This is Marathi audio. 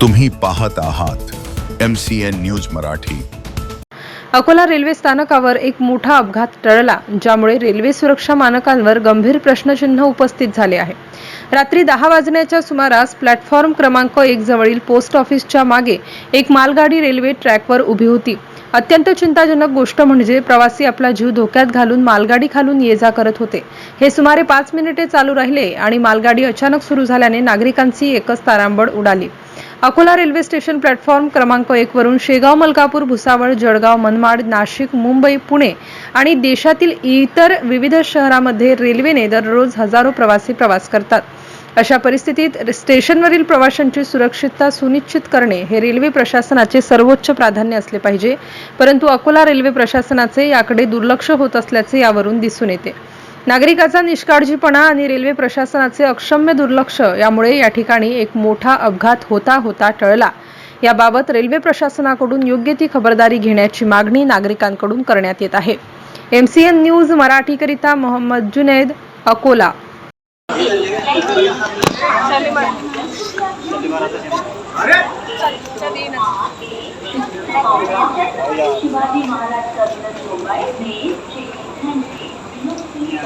तुम्ही पाहत आहात M C N news Marathi. Akola railway स्थानकावर एक मोठा अपघात टळला ज्यामुळे रेल्वे सुरक्षा मानकांवर गंभीर प्रश्नचिन्ह उपस्थित झाले आहे. रात्री दहा वाजण्याच्या सुमारास प्लॅटफॉर्म क्रमांक एक जवळील पोस्ट ऑफिसच्या मागे एक मालगाडी रेल्वे ट्रॅकवर उभी होती. अत्यंत चिंताजनक गोष्ट म्हणजे प्रवासी आपला जीव धोक्यात घालून मालगाडी खालून ये जा करत होते. हे सुमारे पाच मिनिटे चालू राहिले आणि मालगाडी अचानक सुरू झाल्याने नागरिकांची एकच तारांबळ उडाली. अकोला रेल्वे स्टेशन प्लॅटफॉर्म क्रमांक एक वरून शेगाव मलकापूर भुसावळ जळगाव मनमाड नाशिक मुंबई पुणे आणि देशातील इतर विविध शहरामध्ये रेल्वेने दररोज हजारो प्रवासी प्रवास करतात. अशा परिस्थितीत स्टेशनवरील प्रवाशांची सुरक्षितता सुनिश्चित करणे हे रेल्वे प्रशासनाचे सर्वोच्च प्राधान्य असले पाहिजे. परंतु अकोला रेल्वे प्रशासनाचे याकडे दुर्लक्ष होत असल्याचे यावरून दिसून येते. नागरिकाचा निष्काळजीपणा आणि रेल्वे प्रशासनाचे अक्षम्य दुर्लक्ष यामुळे या ठिकाणी एक मोठा अपघात होता होता टळला. याबाबत रेल्वे प्रशासनाकडून योग्य ती खबरदारी घेण्याची मागणी नागरिकांकडून करण्यात येत आहे. एमसीएन न्यूज मराठीकरिता मोहम्मद जुनैद अकोला.